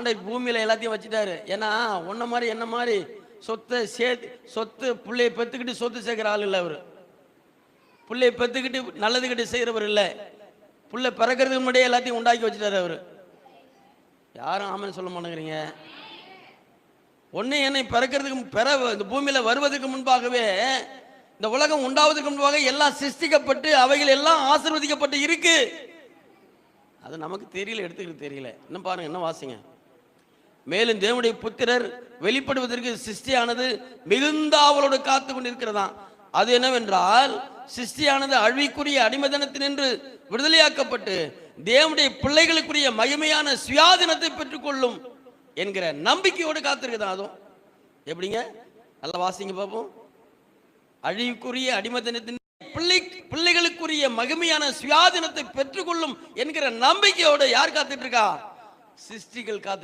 ஆண்டவர் பூமியில எல்லாத்தையும் வச்சுட்டாரு. ஏன்னா உன்ன மாதிரி என்ன மாதிரி சொத்தை சேர்த்து சொத்து பிள்ளையை பெத்துக்கிட்டு சொத்து சேர்க்கிற ஆள் இல்லை பிள்ளையை பெற்றுக்கிட்டு பெத்துக்கிட்டு கிட்ட செய்கிறவர் இல்லை. பிள்ளை பிறக்கிறதுக்கு முன்னாடியே எல்லாத்தையும் உண்டாக்கி வச்சுட்டாரு அவர். யாரும் ஆமன் சொல்ல மாட்டேங்கிறீங்க. ஒன்று என்னை பிறக்கிறதுக்கு பிற இந்த பூமியில வருவதற்கு முன்பாகவே இந்த உலகம் உண்டாவதற்கு முன்பாக எல்லாம் சிருஷ்டிக்கப்பட்டு அவைகள் எல்லாம் ஆசிர்வதிக்கப்பட்டு இருக்கு. அது நமக்கு தெரியல எடுத்துக்கிட்டு தெரியல. இன்னும் பாருங்க என்ன வாசிங்க. மேலும் தேவனுடைய புத்திரர் வெளிப்படுவதற்கு சிருஷ்டியானது மிகுந்த அவளோடு காத்து கொண்டிருக்கிறதாம் அது என்னவென்றால் சிருஷ்டியானது அழிவுக்குரிய அடிமதனத்தினின்று விடுதலையாக்கப்பட்டு தேவனுடைய பிள்ளைகளுக்குரிய மகிமையான சுயாதீனத்தை பெற்றுக்கொள்ளும் என்கிற நம்பிக்கையோடு காத்திருக்குதான் அதுவும் எப்படிங்க? நல்லா வாசிங்க பார்ப்போம் அழிவுக்குரிய அடிமதனத்தின் பிள்ளை பிள்ளைகளுக்குரிய மகிமையான சுயாதீனத்தை பெற்றுக்கொள்ளும் என்கிற நம்பிக்கையோடு யார் காத்துட்டு இருக்கா? சிருஷ்டிகள் காத்து